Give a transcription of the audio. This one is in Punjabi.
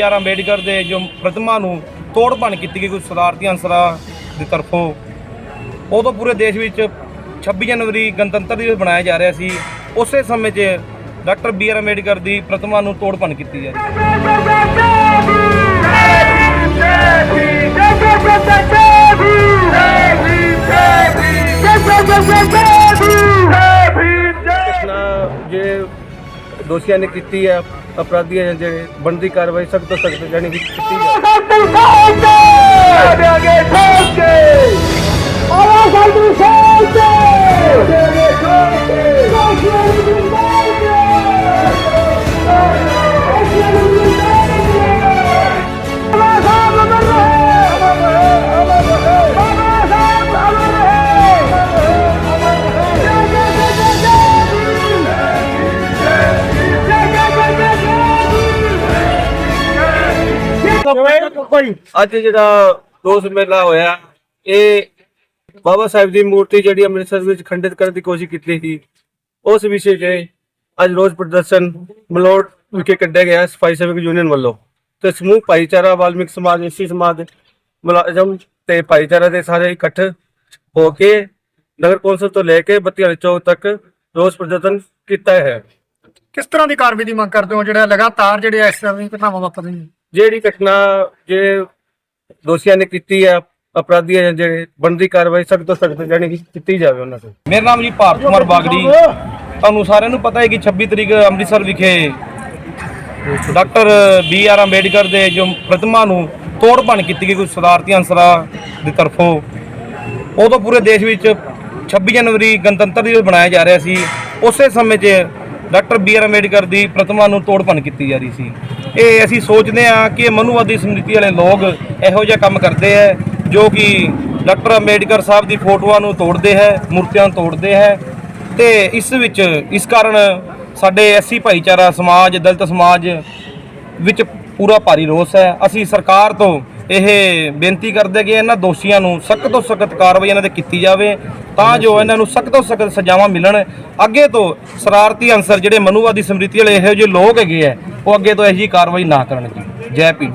ਬੀ ਆਰ ਅੰਬੇਡਕਰ ਦੇ ਜੋ ਪ੍ਰਤਿਮਾ ਨੂੰ ਤੋੜ ਭੰਨ ਕੀਤੀ ਗਈ ਕੁਝ ਸਦਾਰਤੀ ਅਨਸਰਾਂ ਦੀ ਤਰਫੋਂ ਉਦੋਂ ਪੂਰੇ ਦੇਸ਼ ਵਿੱਚ 26 ਜਨਵਰੀ ਗਣਤੰਤਰ ਦਿਵਸ ਬਣਾਇਆ ਜਾ ਰਿਹਾ ਸੀ ਉਸੇ ਸਮੇਂ 'ਚ ਡਾਕਟਰ ਬੀ ਆਰ ਅੰਬੇਡਕਰ ਦੀ ਪ੍ਰਤਿਮਾ ਨੂੰ ਤੋੜ ਭੰਨ ਕੀਤੀ ਜਾ ਰਹੀ ਹੈ ਦੋਸ਼ੀਆਂ ਨੇ ਕੀਤੀ ਹੈ ਅਪਰਾਧੀਆਂ ਜਿਹੜੇ ਬਣਦੀ ਕਾਰਵਾਈ ਸਖਤ ਤੋਂ ਸਖਤ ਜਾਨੀ ਕਿ ਕੀਤੀ ਜਾਵੇ ਅੱਜ ਜਿਹੜਾ ਦੋਸ ਮੇਲਾ ਹੋਇਆ, ਇਹ ਬਾਬਾ ਸਾਹਿਬ ਦੀ ਮੂਰਤੀ ਜਿਹੜੀ ਅੰਮ੍ਰਿਤਸਰ ਵਿੱਚ ਖੰਡਿਤ ਕਰਨ ਦੀ ਕੋਸ਼ਿਸ਼ ਕੀਤੀ ਸੀ, ਉਸ ਵਿਸ਼ੇ 'ਤੇ ਅੱਜ ਰੋਜ਼ ਪ੍ਰਦਰਸ਼ਨ ਮਲੋਟ ਵਿਖੇ ਕੱਢਿਆ ਗਿਆ ਸਫ਼ਾਈ ਸੇਵਕ ਯੂਨੀਅਨ ਵੱਲੋਂ। ਤੇ ਸਮੂਹ ਭਾਈਚਾਰਾ, ਵਾਲਮੀਕ ਸਮਾਜ, ਏਸੀ ਸਮਾਜ ਮੁਲਾਜ਼ਮ ਤੇ ਭਾਈਚਾਰਾ ਦੇ ਸਾਰੇ ਇਕੱਠ ਹੋ ਕੇ ਨਗਰ ਕੌਂਸਲ ਤੋਂ ਲੈ ਕੇ ਬੱਤੀ ਚੌਕ ਤੱਕ ਰੋਸ ਪ੍ਰਦਰਸ਼ਨ ਕੀਤਾ ਹੈ। ਕਿਸ ਤਰ੍ਹਾਂ ਦੀ ਕਾਰਵਾਈ ਦੀ ਮੰਗ ਕਰਦੇ ਹੋ? ਜਿਹੜਾ ਲਗਾਤਾਰ ਜਿਹੜੇ ਇਸ ਤਰ੍ਹਾਂ ਦੀਆਂ ਘਟਨਾਵਾਂ ਵਾਪਰ ਰਹੀਆਂ ਜਿਹੜੀ ਘਟਨਾ ਜੇ ਦੋਸ਼ੀਆਂ ਨੇ ਕੀਤੀ ਹੈ ਅਪਰਾਧੀਆਂ ਨੇ ਜਿਹੜੇ ਬਣਦੀ ਕਾਰਵਾਈ ਸਖਤ ਤੋਂ ਸਖਤ ਜਾਨੀ ਕਿ ਕੀਤੀ ਜਾਵੇ ਉਹਨਾਂ ਤੇ। ਮੇਰਾ ਨਾਮ ਜੀ ਭਾਰਤ ਕੁਮਾਰ ਬਾਗੜੀ। ਤੁਹਾਨੂੰ ਸਾਰਿਆਂ ਨੂੰ ਪਤਾ ਹੈ ਕਿ 26 ਤਰੀਕ ਅੰਮ੍ਰਿਤਸਰ ਵਿਖੇ ਡਾਕਟਰ ਬੀ ਆਰ ਅੰਬੇਡਕਰ ਦੇ ਜੋ ਪ੍ਰਤਿਮਾ ਨੂੰ ਤੋੜ ਭੰਨ ਕੀਤੀ ਗਈ ਕੋਈ ਸ਼ਰਾਰਤੀ ਅਨਸਰਾਂ ਦੀ ਤਰਫੋਂ। ਉਦੋਂ ਪੂਰੇ ਦੇਸ਼ ਵਿੱਚ 26 ਜਨਵਰੀ ਗਣਤੰਤਰ ਦਿਵਸ ਬਣਾਇਆ ਜਾ ਰਿਹਾ ਸੀ। ਉਸੇ ਸਮੇਂ 'ਚ ਡਾਕਟਰ ਬੀ ਆਰ ਅੰਬੇਡਕਰ ਦੀ ਪ੍ਰਤਿਮਾ ਨੂੰ ਤੋੜ ਭੰਨ ਕੀਤੀ ਜਾ ਰਹੀ ਸੀ। ਇਹ ਅਸੀਂ ਸੋਚਦੇ ਹਾਂ ਕਿ ਮਨੁਵਾਦੀ ਮਨੂਵਾਦੀ ਸਮ੍ਰਿਤੀ ਵਾਲੇ ਲੋਕ ਇਹੋ ਜਿਹਾ ਕੰਮ ਕਰਦੇ ਹੈ, ਜੋ ਕਿ ਡਾਕਟਰ ਅੰਬੇਡਕਰ ਸਾਹਿਬ ਦੀ ਫੋਟੋਆਂ ਨੂੰ ਤੋੜਦੇ ਹੈ, ਮੂਰਤੀਆਂ ਨੂੰ ਤੋੜਦੇ ਹੈ ਤੇ ਇਸ ਵਿੱਚ, ਇਸ ਕਾਰਨ ਸਾਡੇ ਐਸੀ ਭਾਈਚਾਰਾ, ਸਮਾਜ, ਦਲਿਤ ਸਮਾਜ ਵਿੱਚ ਪੂਰਾ ਭਾਰੀ ਰੋਸ ਹੈ। ਅਸੀਂ ਸਰਕਾਰ ਤੋਂ ਇਹ ਬੇਨਤੀ ਕਰਦੇ ਕਿ ਇਹਨਾਂ ਦੋਸ਼ੀਆਂ ਨੂੰ ਸਖਤ ਤੋਂ ਸਖਤ ਕਾਰਵਾਈ ਇਹਨਾਂ ਤੇ ਕੀਤੀ ਜਾਵੇ, ਤਾਂ ਜੋ ਇਹਨਾਂ ਨੂੰ ਸਖਤ ਤੋਂ ਸਖਤ ਸਜ਼ਾਵਾਂ ਮਿਲਣ। ਅੱਗੇ ਤੋਂ ਸ਼ਰਾਰਤੀ ਅਨਸਰ ਜਿਹੜੇ ਮਨੁਵਾਦੀ ਸਮ੍ਰਿਤੀ ਵਾਲੇ ਇਹੋ ਜਿਹੇ ਲੋਕ ਹੈਗੇ ਆ, ਉਹ ਅੱਗੇ ਤੋਂ ਇਹੋ ਜਿਹੀ ਕਾਰਵਾਈ ਨਾ ਕਰਨ ਜੀ। ਜੈ ਪੀਠ